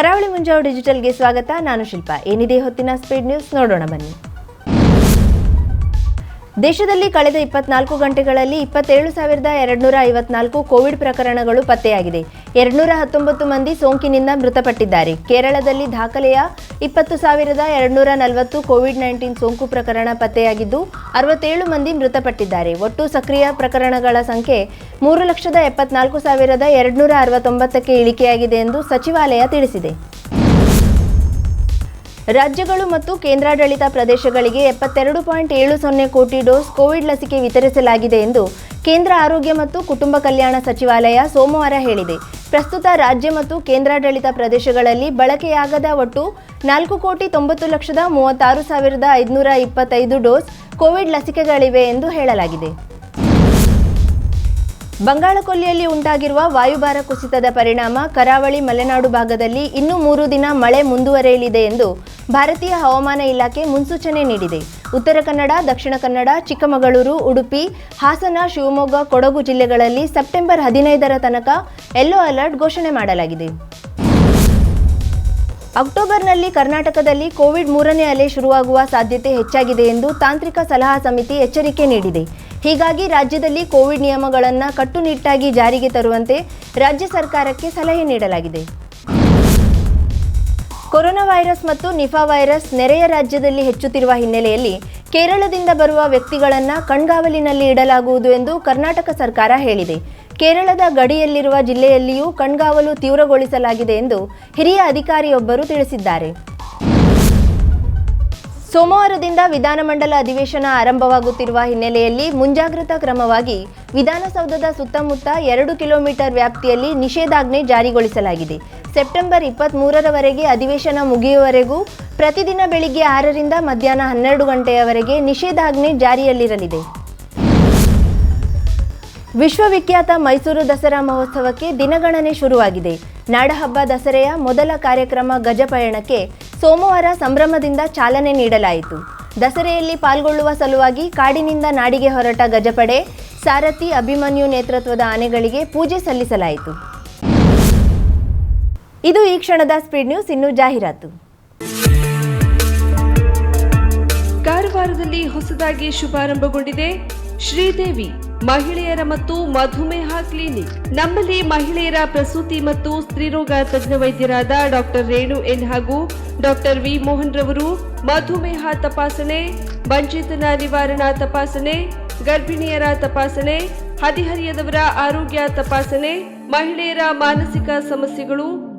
ಕರಾವಳಿ ಮುಂಜಾವು ಡಿಜಿಟಲ್ಗೆ ಸ್ವಾಗತ. ನಾನು ಶಿಲ್ಪ. ಏನಿದೆ ಹೊತ್ತಿನ ಸ್ಪೀಡ್ ನ್ಯೂಸ್? ನೋಡೋಣ ಬನ್ನಿ. ದೇಶದಲ್ಲಿ ಕಳೆದ ಇಪ್ಪತ್ನಾಲ್ಕು ಗಂಟೆಗಳಲ್ಲಿ ಇಪ್ಪತ್ತೇಳು ಸಾವಿರದ ಎರಡುನೂರ ಐವತ್ನಾಲ್ಕು ಕೋವಿಡ್ ಪ್ರಕರಣಗಳು ಪತ್ತೆಯಾಗಿದೆ. ಎರಡುನೂರ ಹತ್ತೊಂಬತ್ತು ಮಂದಿ ಸೋಂಕಿನಿಂದ ಮೃತಪಟ್ಟಿದ್ದಾರೆ. ಕೇರಳದಲ್ಲಿ ದಾಖಲೆಯ ಇಪ್ಪತ್ತು ಸಾವಿರದ ಎರಡುನೂರ ನಲವತ್ತು ಕೋವಿಡ್ ನೈನ್ಟೀನ್ ಸೋಂಕು ಪ್ರಕರಣ ಪತ್ತೆಯಾಗಿದ್ದು, ಅರವತ್ತೇಳು ಮಂದಿ ಮೃತಪಟ್ಟಿದ್ದಾರೆ. ಒಟ್ಟು ಸಕ್ರಿಯ ಪ್ರಕರಣಗಳ ಸಂಖ್ಯೆ ಮೂರು ಲಕ್ಷದ ಎಪ್ಪತ್ನಾಲ್ಕು ಸಾವಿರದ ಎರಡುನೂರ ಅರವತ್ತೊಂಬತ್ತಕ್ಕೆ ಇಳಿಕೆಯಾಗಿದೆ ಎಂದು ಸಚಿವಾಲಯ ತಿಳಿಸಿದೆ. ರಾಜ್ಯಗಳು ಮತ್ತು ಕೇಂದ್ರಾಡಳಿತ ಪ್ರದೇಶಗಳಿಗೆ ಎಪ್ಪತ್ತೆರಡು ಪಾಯಿಂಟ್ ಏಳು ಸೊನ್ನೆ ಕೋಟಿ ಡೋಸ್ ಕೋವಿಡ್ ಲಸಿಕೆ ವಿತರಿಸಲಾಗಿದೆ ಎಂದು ಕೇಂದ್ರ ಆರೋಗ್ಯ ಮತ್ತು ಕುಟುಂಬ ಕಲ್ಯಾಣ ಸಚಿವಾಲಯ ಸೋಮವಾರ ಹೇಳಿದೆ. ಪ್ರಸ್ತುತ ರಾಜ್ಯ ಮತ್ತು ಕೇಂದ್ರಾಡಳಿತ ಪ್ರದೇಶಗಳಲ್ಲಿ ಬಳಕೆಯಾಗದ ಒಟ್ಟು ನಾಲ್ಕು ಕೋಟಿ ತೊಂಬತ್ತು ಲಕ್ಷದ ಮೂವತ್ತಾರು ಸಾವಿರದ ಐದುನೂರ ಇಪ್ಪತ್ತೈದು ಡೋಸ್ ಕೋವಿಡ್ ಲಸಿಕೆಗಳಿವೆ ಎಂದು ಹೇಳಲಾಗಿದೆ. ಬಂಗಾಳಕೊಲ್ಲಿಯಲ್ಲಿ ಉಂಟಾಗಿರುವ ವಾಯುಭಾರ ಕುಸಿತದ ಪರಿಣಾಮ ಕರಾವಳಿ ಮಲೆನಾಡು ಭಾಗದಲ್ಲಿ ಇನ್ನೂ ಮೂರು ದಿನ ಮಳೆ ಮುಂದುವರೆಯಲಿದೆ ಎಂದು ಭಾರತೀಯ ಹವಾಮಾನ ಇಲಾಖೆ ಮುನ್ಸೂಚನೆ ನೀಡಿದೆ. ಉತ್ತರ ಕನ್ನಡ, ದಕ್ಷಿಣ ಕನ್ನಡ, ಚಿಕ್ಕಮಗಳೂರು, ಉಡುಪಿ, ಹಾಸನ, ಶಿವಮೊಗ್ಗ, ಕೊಡಗು ಜಿಲ್ಲೆಗಳಲ್ಲಿ ಸೆಪ್ಟೆಂಬರ್ ಹದಿನೈದರ ತನಕ ಯೆಲ್ಲೋ ಅಲರ್ಟ್ ಘೋಷಣೆ ಮಾಡಲಾಗಿದೆ. ಅಕ್ಟೋಬರ್ನಲ್ಲಿ ಕರ್ನಾಟಕದಲ್ಲಿ ಕೋವಿಡ್ ಮೂರನೇ ಅಲೆ ಶುರುವಾಗುವ ಸಾಧ್ಯತೆ ಹೆಚ್ಚಾಗಿದೆ ಎಂದು ತಾಂತ್ರಿಕ ಸಲಹಾ ಸಮಿತಿ ಎಚ್ಚರಿಕೆ ನೀಡಿದೆ. ಹೀಗಾಗಿ ರಾಜ್ಯದಲ್ಲಿ ಕೋವಿಡ್ ನಿಯಮಗಳನ್ನು ಕಟ್ಟುನಿಟ್ಟಾಗಿ ಜಾರಿಗೆ ತರುವಂತೆ ರಾಜ್ಯ ಸರ್ಕಾರಕ್ಕೆ ಸಲಹೆ ನೀಡಲಾಗಿದೆ. ಕೊರೋನಾ ವೈರಸ್ ಮತ್ತು ನಿಫಾ ವೈರಸ್ ನೆರೆಯ ರಾಜ್ಯದಲ್ಲಿ ಹೆಚ್ಚುತ್ತಿರುವ ಹಿನ್ನೆಲೆಯಲ್ಲಿ ಕೇರಳದಿಂದ ಬರುವ ವ್ಯಕ್ತಿಗಳನ್ನು ಕಣ್ಗಾವಲಿನಲ್ಲಿ ಇಡಲಾಗುವುದು ಎಂದು ಕರ್ನಾಟಕ ಸರ್ಕಾರ ಹೇಳಿದೆ. ಕೇರಳದ ಗಡಿಯಲ್ಲಿರುವ ಜಿಲ್ಲೆಯಲ್ಲಿಯೂ ಕಣ್ಗಾವಲು ತೀವ್ರಗೊಳಿಸಲಾಗಿದೆ ಎಂದು ಹಿರಿಯ ಅಧಿಕಾರಿಯೊಬ್ಬರು ತಿಳಿಸಿದ್ದಾರೆ. ಸೋಮವಾರದಿಂದ ವಿಧಾನಮಂಡಲ ಅಧಿವೇಶನ ಆರಂಭವಾಗುತ್ತಿರುವ ಹಿನ್ನೆಲೆಯಲ್ಲಿ ಮುಂಜಾಗ್ರತಾ ಕ್ರಮವಾಗಿ ವಿಧಾನಸೌಧದ ಸುತ್ತಮುತ್ತ ಎರಡು ಕಿಲೋಮೀಟರ್ ವ್ಯಾಪ್ತಿಯಲ್ಲಿ ನಿಷೇಧಾಜ್ಞೆ ಜಾರಿಗೊಳಿಸಲಾಗಿದೆ. ಸೆಪ್ಟೆಂಬರ್ ಇಪ್ಪತ್ತ್ಮೂರರವರೆಗೆ ಅಧಿವೇಶನ ಮುಗಿಯುವವರೆಗೂ ಪ್ರತಿದಿನ ಬೆಳಿಗ್ಗೆ ಆರರಿಂದ ಮಧ್ಯಾಹ್ನ ಹನ್ನೆರಡು ಗಂಟೆಯವರೆಗೆ ನಿಷೇಧಾಜ್ಞೆ ಜಾರಿಯಲ್ಲಿರಲಿದೆ. ವಿಶ್ವವಿಖ್ಯಾತ ಮೈಸೂರು ದಸರಾ ಮಹೋತ್ಸವಕ್ಕೆ ದಿನಗಣನೆ ಶುರುವಾಗಿದೆ. ನಾಡಹಬ್ಬ ದಸರೆಯ ಮೊದಲ ಕಾರ್ಯಕ್ರಮ ಗಜಪಯಣಕ್ಕೆ ಸೋಮವಾರ ಸಂಭ್ರಮದಿಂದ ಚಾಲನೆ ನೀಡಲಾಯಿತು. ದಸರೆಯಲ್ಲಿ ಪಾಲ್ಗೊಳ್ಳುವ ಸಲುವಾಗಿ ಕಾಡಿನಿಂದ ನಾಡಿಗೆ ಹೊರಟ ಗಜಪಡೆ, ಸಾರಥಿ ಅಭಿಮನ್ಯು ನೇತೃತ್ವದ ಆನೆಗಳಿಗೆ ಪೂಜೆ ಸಲ್ಲಿಸಲಾಯಿತು. ಇದು ಈ ಕ್ಷಣದ ಸ್ಪೀಡ್ ನ್ಯೂಸ್ ಇನ್ನು ಜಾಹೀರಾತು. ಕಾರವಾರದಲ್ಲಿ ಹೊಸದಾಗಿ ಶುಭಾರಂಭಗೊಂಡಿದೆ ಶ್ರೀದೇವಿ, ಮಹಿಳೆಯರ ಮತ್ತು ಮಧುಮೇಹ ಕ್ಲಿನಿಕ್. ನಮ್ಮಲ್ಲಿ ಮಹಿಳೆಯರ ಪ್ರಸೂತಿ ಮತ್ತು ಸ್ತ್ರೀರೋಗ ತಜ್ಞ ವೈದ್ಯರಾದ ಡಾಕ್ಟರ್ ರೇಣು ಎನ್ ಹಾಗೂ ಡಾಕ್ಟರ್ ವಿ ಮೋಹನ್ ರವರು, ಮಧುಮೇಹ ತಪಾಸಣೆ, ಬಂಚಿತನ ನಿವಾರಣಾ ತಪಾಸಣೆ, ಗರ್ಭಿಣಿಯರ ತಪಾಸಣೆ, ಹದಿಹರಿಯದವರ ಆರೋಗ್ಯ ತಪಾಸಣೆ, ಮಹಿಳೆಯರ ಮಾನಸಿಕ ಸಮಸ್ಯೆಗಳು